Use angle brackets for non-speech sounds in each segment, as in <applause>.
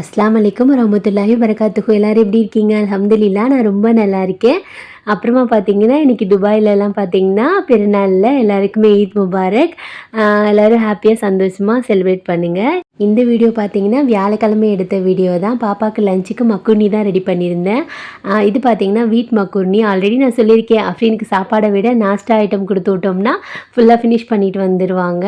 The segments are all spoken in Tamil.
அஸ்லாம் வலைக்கம் வரமத்துல்லாஹி வரகாத்துக்கு எல்லோரும் எப்படி இருக்கீங்க? அலமதுல்லா நான் ரொம்ப நல்லா இருக்கேன். அப்புறமா பார்த்தீங்கன்னா இன்றைக்கி துபாயிலலாம் பார்த்தீங்கன்னா பிறநாளில் எல்லாருக்குமே ஈத் முபாரக். எல்லோரும் எல்லாரும் ஹாப்பியாக சந்தோஷமாக செலிப்ரேட் பண்ணுங்கள் இந்த வீடியோ பார்த்தீங்கன்னா வியாழக்கிழமை எடுத்த வீடியோ தான். பாப்பாவுக்கு லஞ்சுக்கு மக்குர்னி தான் ரெடி பண்ணியிருந்தேன். இது பார்த்தீங்கன்னா வீட் மக்குர்னி ஆல்ரெடி நான் சொல்லியிருக்கேன் அஃப்ரீனுக்கு சாப்பாடை விட நாஸ்டா ஐட்டம் கொடுத்து விட்டோம்னா ஃபுல்லாக ஃபினிஷ் பண்ணிட்டு வந்துடுவாங்க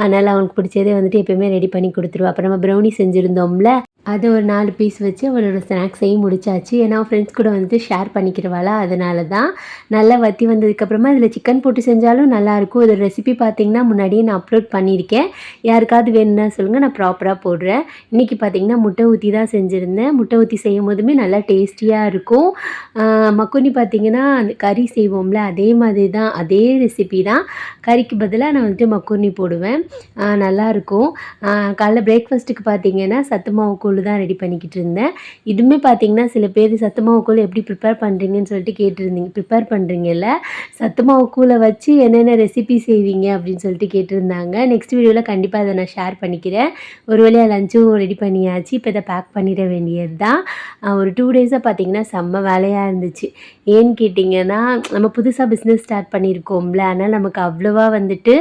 அதனால் அவனுக்கு பிடிச்சதே வந்துட்டு எப்பயுமே ரெடி பண்ணி கொடுத்துருவா. அப்புறம் நம்ம ப்ரௌனி செஞ்சுருந்தோம்ல அது ஒரு நாலு பீஸ் வச்சு அவளோட ஸ்நாக்ஸையும் முடிச்சாச்சு. ஏன்னா ஃப்ரெண்ட்ஸ் கூட வந்துட்டு ஷேர் பண்ணிக்கிறவாளா அதனால் தான் நல்லா வத்தி வந்ததுக்கப்புறமா இதில் சிக்கன் போட்டு செஞ்சாலும் நல்லாயிருக்கும். இதோட ரெசிபி பார்த்தீங்கன்னா முன்னாடியே நான் அப்லோட் பண்ணியிருக்கேன். யாருக்காவது வேணும்னா சொல்லுங்கள் நான் ப்ராப்பராக போடுறேன். இன்றைக்கி பார்த்தீங்கன்னா முட்டை ஊற்றி தான் செஞ்சுருந்தேன். முட்டை ஊற்றி செய்யும் போதுமே நல்லா டேஸ்டியாக இருக்கும். மக்குனி பார்த்திங்கன்னா அந்த கறி செய்வோம்ல அதே மாதிரி தான் அதே ரெசிபி தான். கறிக்கு பதிலாக நான் வந்துட்டு மக்குனி போடுவேன். நல்லாயிருக்கும். காலைல பிரேக்ஃபாஸ்ட்டுக்கு பார்த்தீங்கன்னா சத்து மாவு கூழ் தான் ரெடி பண்ணிக்கிட்டு இருந்தேன். இதுவுமே பார்த்தீங்கன்னா சில பேர் சத்து மாவு கூழ் எப்படி ப்ரிப்பேர் பண்ணுறீங்கன்னு சொல்லிட்டு கேட்டு கேட்டிருந்தீங்க ப்ரிப்பேர் பண்ணுறீங்கல்ல சத்து மாவு கூழை வச்சு என்னென்ன ரெசிபி செய்வீங்க அப்படின்னு சொல்லிட்டு கேட்டிருந்தாங்க. நெக்ஸ்ட் வீடியோவில் கண்டிப்பாக அதை நான் ஷேர் பண்ணிக்கிறேன். ஒரு வழியாக லஞ்சும் ரெடி பண்ணியாச்சு. இப்போ இதை பேக் பண்ணிட வேண்டியது தான் ஒரு டூ டேஸாக பார்த்தீங்கன்னா செம்ம வேலையாக இருந்துச்சு. ஏன்னு கேட்டிங்கன்னா நம்ம புதுசாக பிஸ்னஸ் ஸ்டார்ட் பண்ணியிருக்கோம்ல. அதனால் நமக்கு அவ்வளோவா வந்துட்டு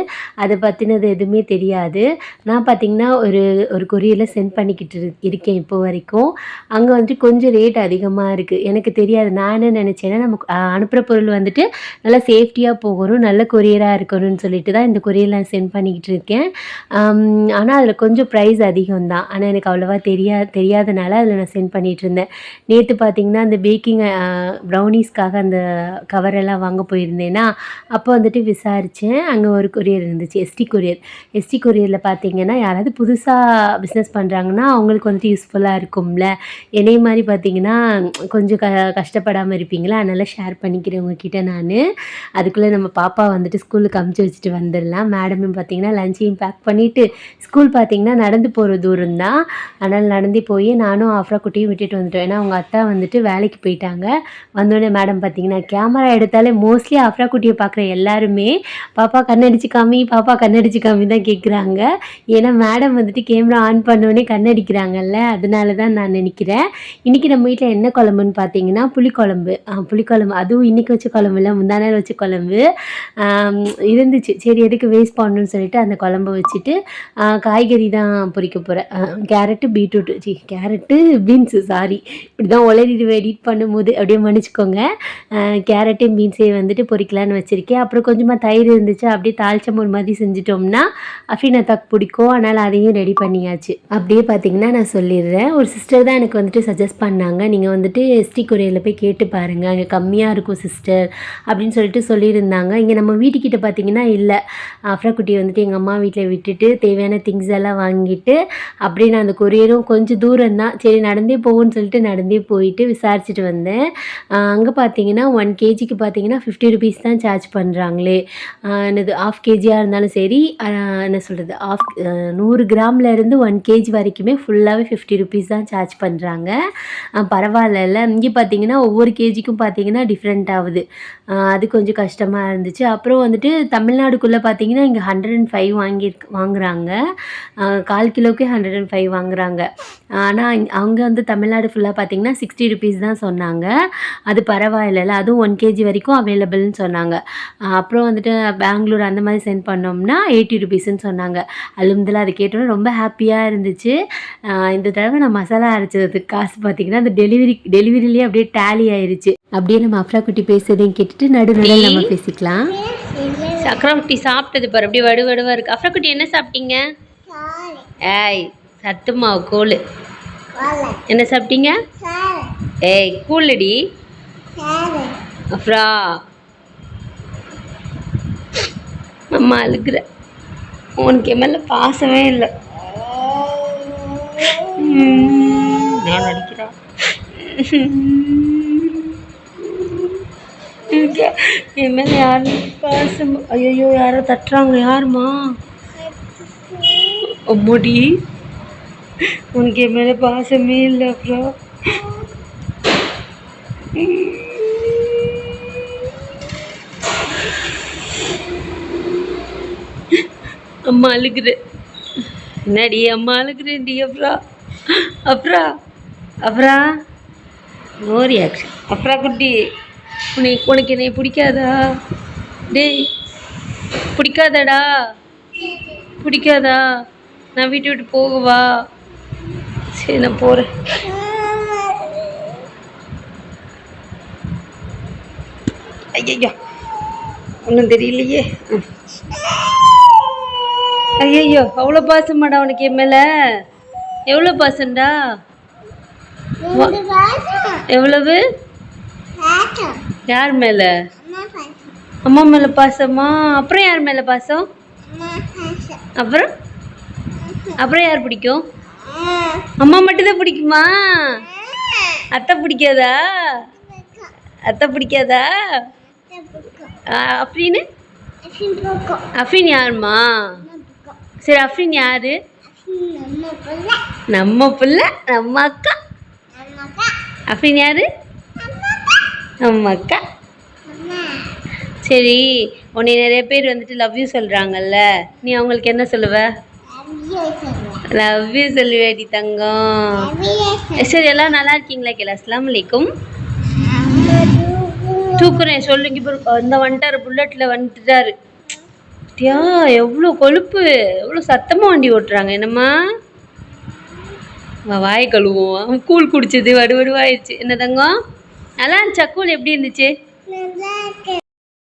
அதை பற்றினது எதுவுமே தெரியாது. நான் பார்த்தீங்கன்னா ஒரு ஒரு கொரியரில் சென்ட் பண்ணிக்கிட்டு இருக்கேன் இப்போ வரைக்கும். அங்கே வந்துட்டு கொஞ்சம் ரேட் அதிகமாக இருக்குது எனக்கு தெரியாது. நான் என்ன நினச்சேன்னா நமக்கு அனுப்புகிற பொருள் வந்துட்டு நல்லா சேஃப்டியாக போகணும் நல்ல கொரியராக இருக்கணும்னு சொல்லிட்டு தான் இந்த கொரியர் நான் சென்ட் பண்ணிக்கிட்டு இருக்கேன். ஆனால் அதில் கொஞ்சம் ப்ரைஸ் அதிகம் தான். ஆனால் எனக்கு அவ்வளோவா தெரியா தெரியாதனால அதில் நான் சென்ட் பண்ணிகிட்டு இருந்தேன். நேற்று பார்த்தீங்கன்னா அந்த பேக்கிங் ப்ரௌனிஸ்க்காக அந்த கவரெல்லாம் வாங்க போயிருந்தேன்னா அப்போ வந்துட்டு விசாரித்தேன் அங்கே ஒரு கொரியர் இருந்துச்சு எஸ்டி கொரியர். எஸ்டி கொரியரில் பார்த்தீங்கன்னா யாராவது புதுசாக பிஸ்னஸ் பண்ணுறாங்கன்னா அவங்களுக்கு வந்துட்டு யூஸ்ஃபுல்லாக இருக்கும்ல. என்னை மாதிரி பார்த்தீங்கன்னா கொஞ்சம் க கஷ்டப்படாமல் இருப்பீங்களா? அதனால் ஷேர் பண்ணிக்கிறேன் உங்ககிட்ட நான். அதுக்குள்ளே நம்ம பாப்பா வந்துட்டு ஸ்கூலுக்கு அமுச்சு வச்சுட்டு வந்துடலாம். மேடமும் பார்த்தீங்கன்னா லஞ்சையும் பேக் பண்ணிவிட்டு ஸ்கூல் பார்த்தீங்கன்னா நடந்து போகிற தூரம் தான். அதனால் நடந்து போய் நானும் ஆஃப்ரா குட்டியும் விட்டுட்டு வந்துட்டோம். ஏன்னா அவங்க அத்தா வந்துட்டு வேலைக்கு போயிட்டாங்க. வந்தோடனே மேடம் பார்த்தீங்கன்னா கேமரா எடுத்தாலே மோஸ்ட்லி ஆஃப்ரா குட்டியை பார்க்குற எல்லாருமே பாப்பா கண்ணடிச்சு காமி பாப்பா கண்ணடிச்சு காமி தான் கேட்குறாங்க ஏன்னா மேடம் வந்துட்டு கேமரா ஆன் பண்ணோடனே கண்ணடிக்கிறாங்கல்ல அதனால தான் நான் நினைக்கிறேன். இன்றைக்கி நம்ம வீட்டில் என்ன குழம்புன்னு பார்த்தீங்கன்னா புளிக்குழம்பு. புளிக்குழம்பு குழம்பு. அதுவும் இன்றைக்கி வச்ச குழம்பு இல்லை முந்தா நாள் வச்ச குழம்பு. இருந்துச்சு. சரி எதுக்கு வேஸ்ட் பண்ணணும்னு சொல்லிட்டு அந்த குழம்பு வச்சுட்டு காய்கறி தான் பொறிக்க போகிறேன் கேரட்டு பீட்ரூட்டு. சி கேரட்டு பீன்ஸு சாரி இப்படி தான் உளறிட்டு எடிட் பண்ணும்போது. அப்படியே மன்னிச்சுக்கோங்க. கேரட்டையும் பீன்ஸையும் வந்துட்டு பொறிக்கலான்னு வச்சுருக்கேன். அப்புறம் கொஞ்சமாக தயிர் இருந்துச்சு. அப்படியே தாளிச்ச மாதிரி செஞ்சிட்டோம்னா அஃபினத்தாக்கு பிடிக்கும். அதனால் அதையும் ரெடி பண்ணியாச்சு. அப்படியே பார்த்தீங்கன்னா நான் சொல்லிடுறேன். ஒரு சிஸ்டர் தான் எனக்கு வந்துட்டு சஜஸ்ட் பண்ணாங்க. நீங்கள் வந்துட்டு எஸ்டி கொரியரில் போய் கேட்டு பாருங்கள் அங்கே கம்மியாக இருக்கும் சிஸ்டர் அப்படின்னு சொல்லிட்டு சொல்லியிருந்தாங்க. இங்கே நம்ம வீட்டுக்கிட்ட பார்த்தீங்கன்னா இல்லை. அஃப்ரா குட்டியை வந்துட்டு எங்கள் அம்மா வீட்டில் விட்டுட்டு தேவையான திங்ஸ் எல்லாம் வாங்கிட்டு அப்படியே நான் அந்த கொரியரும் கொஞ்சம் தூரம் தான் சரி நடந்தே போகும்னு சொல்லிட்டு நடந்தே போயிட்டு விசாரிச்சுட்டு வந்தேன். அங்கே பார்த்தீங்கன்னா ஒன் கேஜிக்கு பார்த்தீங்கன்னா ஃபிஃப்டி ருபீஸ் தான் சார்ஜ் பண்ணுறாங்களே என்னது ஆஃப் கேஜியாக இருந்தாலும் சரி என்ன சொல்கிறது ஆஃப் நூறு கிராமில் இருந்து ஒன் கேஜி வரைக்குமே ஃபுல்லாகவே ஃபிஃப்டி ருபீஸ் தான் சார்ஜ் பண்ணுறாங்க பரவாயில்ல இங்கே பார்த்தீங்கன்னா ஒவ்வொரு கேஜிக்கும் பார்த்தீங்கன்னா டிஃப்ரெண்ட் ஆகுது. அது கொஞ்சம் கஷ்டமாக இருந்துச்சு. அப்புறம் வந்துட்டு தமிழ்நாடுக்குள்ளே பார்த்தீங்கன்னா இங்கே ஹண்ட்ரட் அண்ட் ஃபைவ் வாங்கி வாங்குகிறாங்க கால் கிலோக்கே ஹண்ட்ரட் அண்ட் ஃபைவ் வாங்குறாங்க. ஆனால் அவங்க வந்து தமிழ்நாடு ஃபுல்லாக பார்த்தீங்கன்னா சிக்ஸ்டி ருபீஸ் தான் சொன்னாங்க. அது பரவாயில்லல்ல அதுவும் ஒன் கேஜி வரைக்கும் அவைலபிள்னு சொன்னாங்க. அப்புறம் வந்துட்டு பெங்களூர் அந்த மாதிரி சென்ட் பண்ணோம்னா எயிட்டி ருபீஸ்ன்னு சொன்னாங்க. அலுமதுல அதை கேட்டோன்னே ரொம்ப ஹாப்பியாக இருந்துச்சு. இந்த தடவை நான் மசாலா அரைச்சதுக்கு காசு பார்த்தீங்கன்னா அந்த டெலிவரி டெலிவரிலேயே அப்படியே டேலி ஆயிடுச்சு அப்படியே நம்ம அஃப்ரா குட்டி பேசுறதையும் கேட்டுட்டு நடு நடுவில் நம்ம பேசிக்கலாம். சக்கரம் குட்டி சாப்பிட்டது பாரு அப்படியே வடு வடுவா இருக்கு. அஃப்ரா குட்டி என்ன சாப்பிட்டீங்க? ஏய் சத்து மாவு கூழ் என்ன சாப்பிட்டீங்க? ஏய் கூழுடி அஃப்ரா அம்மா அழுகுற. உனக்கு என் மேல பாசமே இல்லை. நான் நடிக்கிறா <laughs> எனக்கு என் மேல யாரும் பாசம் ஐயோ யாரோ தட்டுறாங்க யாருமா அம்மாடி உனக்கு என் மேல பாசமே இல்லை அப்புறம் அம்மா அழுகுற என்னடி அம்மா அழுகுறேன்டி அப்புறம் அப்புறம் அப்புறம் நோ ரியாக்ஷன் அப்புறம் குட்டி உனக்கு உனக்கு என்னை பிடிக்காதா? டேய் பிடிக்காதடா. பிடிக்காதா? நான் வீட்டு விட்டு போகவா? சரி நான் போகிறேன் ஐயய்யோ ஒன்றும் தெரியலையே. ஐயய்யோ அவ்வளோ பாசமாடா உனக்கு என் மேலே? எவ்வளோ பாசம்டா? எவ்வளவு? யார் மேலே? அம்மா மேலே பாசமா? அப்புறம் யார் மேலே பாசம்? அப்புறம்? அப்புறம் யார் பிடிக்கும்? அம்மா. மட்டும்தான் பிடிக்குமா? அத்தை பிடிக்காதா? அத்தை பிடிக்காதா? அப்படின்னு அஃப்ரின் யாரும்மா? சரி அஃப்ரின் யாரு? நம்ம புள்ள. நம்ம அக்கா. அஃப்ரின் யாரு? நம்ம அக்கா சரி உன்னை நிறைய பேர் வந்துட்டு லவ் யூ சொல்கிறாங்கல்ல நீ அவங்களுக்கு என்ன சொல்லுவ? லவ் யூ சொல்லுவேடி தங்கம்? சரி எல்லாம் நல்லா இருக்கீங்களா? கேள அஸ்லாம் வலைக்கும் தூக்குறேன் சொல்லுங்க இப்போ இந்த வந்துட்டார் புல்லட்டில் வந்துட்டாரு. தியா எவ்வளோ கொழுப்பு எவ்வளோ சத்தமாக வண்டி ஓட்டுறாங்க என்னம்மா? வா, வாய் கூழ் குடிச்சது வடுவடுவாயிடுச்சு என்ன தங்கம்? நல்லா இருந்துச்சா? கூழ் எப்படி இருந்துச்சு?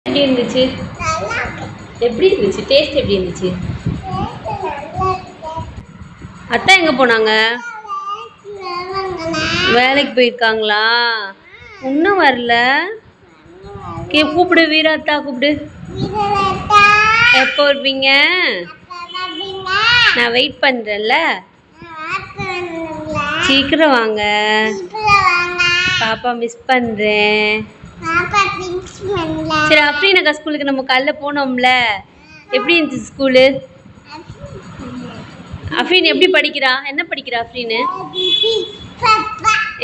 எப்படி இருந்துச்சு? எப்படி இருந்துச்சு? டேஸ்ட் எப்படி இருந்துச்சு? அத்தை எங்கே போனாங்க? வேலைக்கு போயிருக்காங்களா? இன்னும் வரல? கே கூப்பிடு வீராத்தா கூப்பிடு. எப்போ வருவீங்க? நான் வெயிட் பண்ணுறேன்ல சீக்கிரம் வாங்க. பாப்பா மிஸ் பண்ணுறேன் சரி அஃப்ரீனக்கா ஸ்கூலுக்கு நம்ம காலைல போனோம்ல. எப்படி இருந்துச்சு ஸ்கூலு அஃப்ரீன் எப்படி படிக்கிறா? என்ன படிக்கிறா அஃப்ரீனு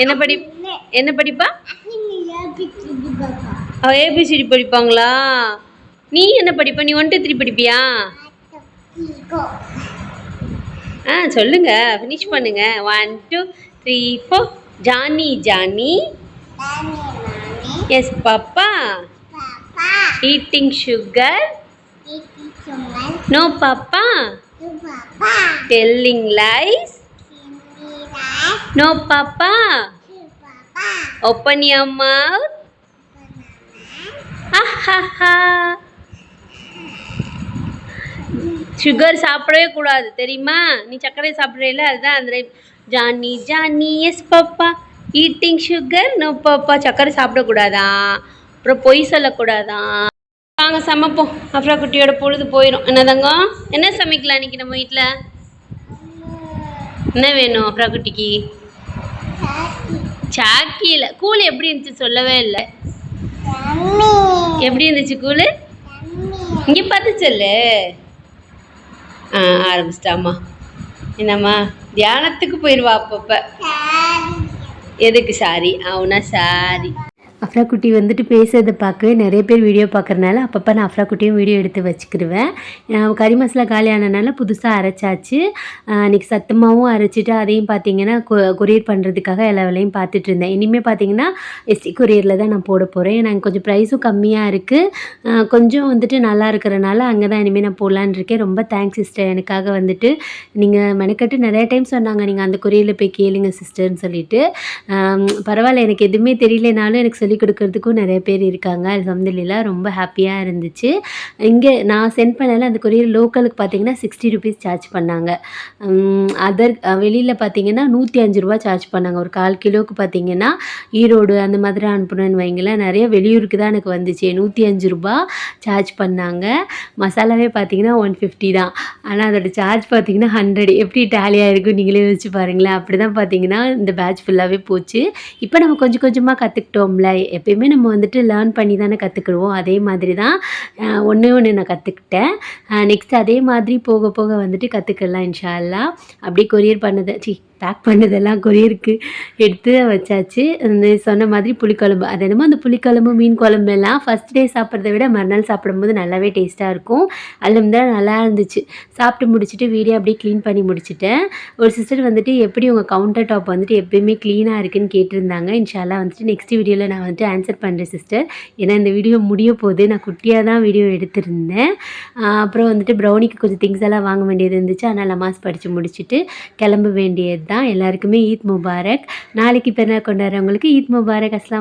என்ன படி என்ன படிப்பா? ஏபிசிடி படிப்பாங்களா? நீ என்ன படிப்ப? நீ ஒன் டூ த்ரீ படிப்பியா? ஆ சொல்லுங்க. ஃபினிஷ் பண்ணுங்க. One two three four Johnny Johnny yes papa eating sugar no papa telling lies no papa open your mouth ஆஹாஹா சுகர் சாப்பிடவே கூடாது தெரியுமா? நீ சர்க்கரை சாப்பிட்றீல அதுதான் அந்த Johnny Johnny yes papa eating sugar no papa சர்க்கரை சாப்பிடக்கூடாதா? அப்புறம் பொய் சொல்லக்கூடாதான் வாங்க சமைப்போம். அப்புறம் குட்டியோட பொழுது போயிடும் என்ன தங்கம்? என்ன சமைக்கலாம் இன்னைக்கு நம்ம வீட்டில் என்ன வேணும் அப்புறம் குட்டிக்கு? சாக்கியில் கூழ் எப்படி இருந்துச்சு சொல்லவே இல்லை. எப்படி இருந்துச்சு கூழ்? இங்கே பார்த்து சொல்லு. ஆ ஆரம்பிச்சிட்டாம்மா. என்னம்மா தியானத்துக்கு போயிடுவா அப்பப்போ? எதுக்கு சாரி? அவனா சாரி. அஃப்ரா குட்டி வந்துட்டு பேசுறதை பார்க்கவே நிறைய பேர் வீடியோ பார்க்குறனால அப்பப்போ நான் அஃப்ரா குட்டியும் வீடியோ எடுத்து வச்சுக்கிடுவேன் கறி மசாலா காலி ஆனதுனால புதுசாக அரைச்சாச்சு. இன்றைக்கி அன்றைக்கி சத்தமாகவும் அரைச்சிட்டு அதையும் பார்த்தீங்கன்னா கொரியர் பண்ணுறதுக்காக எல்லா வேலையும் பார்த்துட்டு இருந்தேன். இனிமேல் பார்த்தீங்கன்னா எஸ்டி கொரியரில் தான் நான் போட போகிறேன் எனக்கு கொஞ்சம் ப்ரைஸும் கம்மியாக இருக்குது கொஞ்சம் வந்துட்டு நல்லா இருக்கிறனால அங்கே தான் இனிமேல் நான் போடலான்னு இருக்கேன். ரொம்ப தேங்க்ஸ் சிஸ்டர் எனக்காக வந்துட்டு நீங்கள் மெனக்கட்டு நிறைய டைம் சொன்னாங்க. நீங்கள் அந்த கொரியரில் போய் கேளுங்க சிஸ்டர்னு சொல்லிட்டு. பரவாயில்ல. எனக்கு எதுவுமே தெரியலனாலும் எனக்கு சொல்லிக் கொடுக்கறதுக்கும் நிறைய பேர் இருக்காங்க. அல்ஹம்துலில்லா ரொம்ப ஹாப்பியாக இருந்துச்சு. இங்கே நான் சென்ட் பண்ணல அந்த கொரியர் லோக்கலுக்கு பார்த்தீங்கன்னா சிக்ஸ்டி ருபீஸ் சார்ஜ் பண்ணாங்க. அதர் வெளியில் பார்த்தீங்கன்னா நூற்றி அஞ்சு ரூபா சார்ஜ் பண்ணாங்க. ஒரு கால் கிலோவுக்கு பார்த்தீங்கன்னா ஈரோடு அந்த மாதிரி அனுப்புனேன்னு வைங்களேன். நிறைய வெளியூருக்கு தான் எனக்கு வந்துச்சு. நூற்றி அஞ்சு ரூபா சார்ஜ் பண்ணாங்க. மசாலாவே பார்த்தீங்கன்னா ஒன் ஃபிஃப்டி தான். ஆனால் அதோட சார்ஜ் பார்த்தீங்கன்னா ஹண்ட்ரட் எப்படி டேலியாக இருக்கும் நீங்களே யோசிச்சு பாருங்களேன். அப்படி தான் பார்த்தீங்கன்னா இந்த பேட்ச் ஃபுல்லாகவே போச்சு. இப்போ நம்ம கொஞ்சம் கொஞ்சமாக கற்றுக்கிட்டோம்ல எப்பயுமே நம்ம வந்துட்டு லேர்ன் பண்ணி தானே கற்றுக்கிடுவோம் அதே மாதிரி தான் ஒன்று ஒன்று நான் கற்றுக்கிட்டேன் நெக்ஸ்ட் அதே மாதிரி போக போக வந்துட்டு கற்றுக்கலாம் இன்ஷா அல்லாஹ் அப்படியே கொரியர் பண்ணதை சி பேக் பண்ணதெல்லாம் கொரியருக்கு எடுத்து வச்சாச்சு. அந்த சொன்ன மாதிரி புளிக்குழம்பு. அது என்னமோ அந்த புளிக்குழம்பு மீன் குழம்பு எல்லாம் ஃபஸ்ட் டே சாப்பிட்றத விட மறுநாள் சாப்பிடும்போது நல்லாவே டேஸ்ட்டாக இருக்கும். அதில் தான் நல்லா இருந்துச்சு. சாப்பிட்டு முடிச்சுட்டு வீடியோ அப்படியே க்ளீன் பண்ணி முடிச்சுட்டேன். ஒரு சிஸ்டர் வந்துட்டு எப்படி உங்கள் கவுண்டர் டாப் வந்துட்டு எப்பயுமே க்ளீனாக இருக்குன்னு கேட்டிருந்தாங்க. இன்ஷால்லா வந்துட்டு நெக்ஸ்ட் வீடியோவில் நான் வந்துட்டு ஆன்சர் பண்ணுறேன் சிஸ்டர் ஏன்னா இந்த வீடியோ முடிய போகுது. நான் குட்டியாக தான் வீடியோ எடுத்திருந்தேன். அப்புறம் வந்துட்டு ப்ரௌனிக்கு கொஞ்சம் திங்ஸ் எல்லாம் வாங்க வேண்டியது இருந்துச்சு. அதனால் நமாஸ் படித்து முடிச்சுட்டு கிளம்ப வேண்டியது தான். எல்லாருக்குமே ஈத் முபாரக். நாளைக்கு பெருநாள் கொண்டாடுறவங்களுக்கு ஈத் முபாரக். அஸ்லாம்